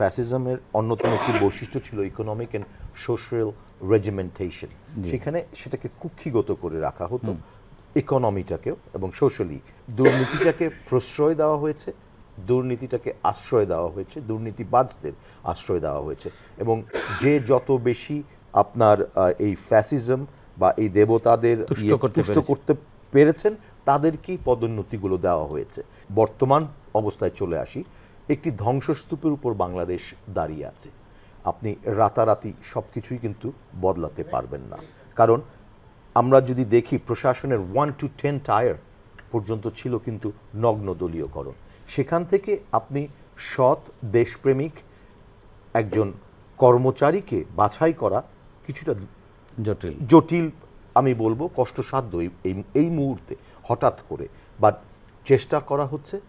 ফ্যাসিজমের অন্যতম একটি বৈশিষ্ট্য ছিল ইকোনমিক অ্যান্ড সোশ্যাল রেজিমেন্টেশন সেখানে সেটাকে কুক্ষিগত করে রাখা হতো। ইকোনমিটাকেও এবং সোশ্যালি দুর্নীতিটাকে প্রশ্রয় দেওয়া হয়েছে দুর্নীতিটাকে আশ্রয় দেওয়া হয়েছে দুর্নীতিবাজদের আশ্রয় দেওয়া হয়েছে। এবং যে যত বেশি আপনার এই ফ্যাসিজম বা এই দেবতাদের তুষ্ট ইয়ে করতে করতে পেরেছেন তাদেরকেই পদোন্নতিগুলো দেওয়া হয়েছে। বর্তমান অবস্থায় চলে আসি। একটি ধ্বংসস্তূপের উপর বাংলাদেশ দাঁড়িয়ে আছে। আপনি রাতারাতি সব কিছুই কিন্তু বদলাতে পারবেন না। কারণ আমরা যদি দেখি প্রশাসনের ওয়ান টু টেন টায়ার পর্যন্ত ছিল কিন্তু নগ্ন দলীয়করণ সেখান থেকে আপনি সৎ দেশপ্রেমিক একজন কর্মচারীকে বাছাই করা কিছুটা জটিল। জটিল আমি বলব কষ্টসাধ্য এই- এই এই মুহূর্তে হঠাৎ করে। বাট চেষ্টা করা হচ্ছে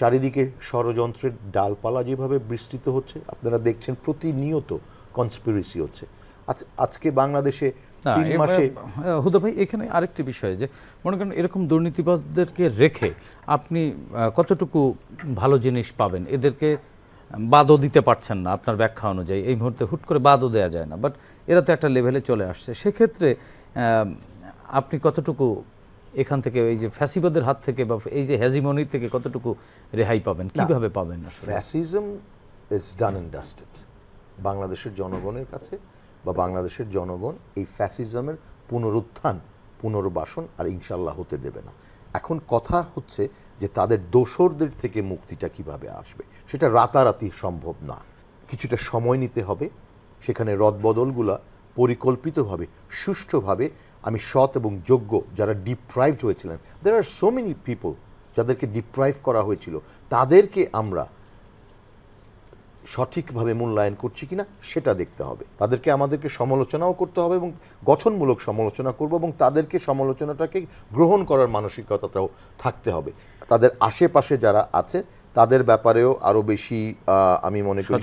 চারিদিকে ষড়যন্ত্রের ডালপালা যেভাবে বিস্তৃত হচ্ছে আপনারা দেখছেন প্রতিনিয়ত কনস্পিরেসি হচ্ছে। আজ আজকে বাংলাদেশে তিন মাসে হুদা ভাই এখানে আরেকটি বিষয় যে মনে করেন এরকম দুর্নীতিবাজদেরকে রেখে আপনি কতটুকু ভালো জিনিস পাবেন? এদেরকে বাদও দিতে পারছেন না আপনার ব্যাখ্যা অনুযায়ী। এই মুহূর্তে হুট করে বাদও দেওয়া যায় না। বাট এরা তো একটা লেভেলে চলে আসছে। সেক্ষেত্রে আপনি কতটুকু এখান থেকে এই যে ফ্যাসিবাদের হাত থেকে বা এই যে হ্যাজিমনি থেকে কতটুকু রেহাই পাবেন? কীভাবে পাবেন fascism is done and dusted বাংলাদেশের জনগণের কাছে বা বাংলাদেশের জনগণ এই ফ্যাসিজমের পুনরুত্থান পুনর্বাসন আর ইনশাল্লাহ হতে দেবে না। এখন কথা হচ্ছে যে তাদের দোসরদের থেকে মুক্তিটা কীভাবে আসবে? সেটা রাতারাতি সম্ভব না। কিছুটা সময় নিতে হবে সেখানে রদবদলগুলা পরিকল্পিতভাবে সুষ্ঠুভাবে আমি সৎ এবং যোগ্য যারা ডিপ্রাইভড হয়েছিলেন। দের আর সো মেনি পিপল যাদেরকে ডিপ্রাইভ করা হয়েছিল। তাদেরকে আমরা সঠিকভাবে মূল্যায়ন করছি কিনা সেটা দেখতে হবে। তাদেরকে আমাদেরকে সমালোচনাও করতে হবে এবং গঠনমূলক সমালোচনা করব এবং তাদেরকে সমালোচনাটাকে গ্রহণ করার মানসিকতাটাও থাকতে হবে। তাদের আশেপাশে যারা আছে তাদের ব্যাপারেও আরও বেশি আমি মনে করি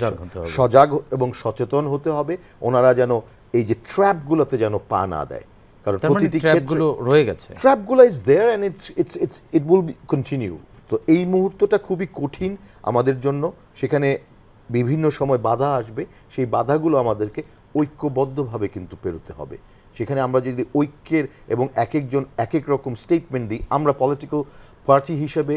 সজাগ এবং সচেতন হতে হবে। ওনারা যেন এই যে ট্র্যাপগুলোতে যেন পা না দেয়। কারণ মানে প্রতিটি ট্র্যাপগুলো রয়ে গেছে। ট্র্যাপগুলো is there and it's it's it's it will continue তো এই মুহূর্তটা খুবই কঠিন আমাদের জন্য। সেখানে বিভিন্ন সময় বাধা আসবে। সেই বাধাগুলো আমাদেরকে ঐক্যবদ্ধভাবে কিন্তু পেরোতে হবে। সেখানে আমরা যদি ঐক্যের এবং এক একজন এক এক রকম স্টেটমেন্ট দিই আমরা পলিটিক্যাল পার্টি হিসেবে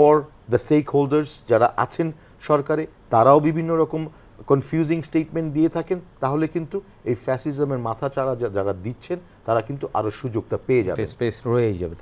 অর দ্য স্টেক হোল্ডার্স যারা আছেন সরকারে তারাও বিভিন্ন রকম কনফিউজিং স্টেটমেন্ট দিয়ে থাকেন, তাহলে কিন্তু এই ফ্যাসিজমের মাথা চারা যারা দিচ্ছেন, তারা কিন্তু আরও সুযোগটা পেয়ে যাবে স্পেস যাবে।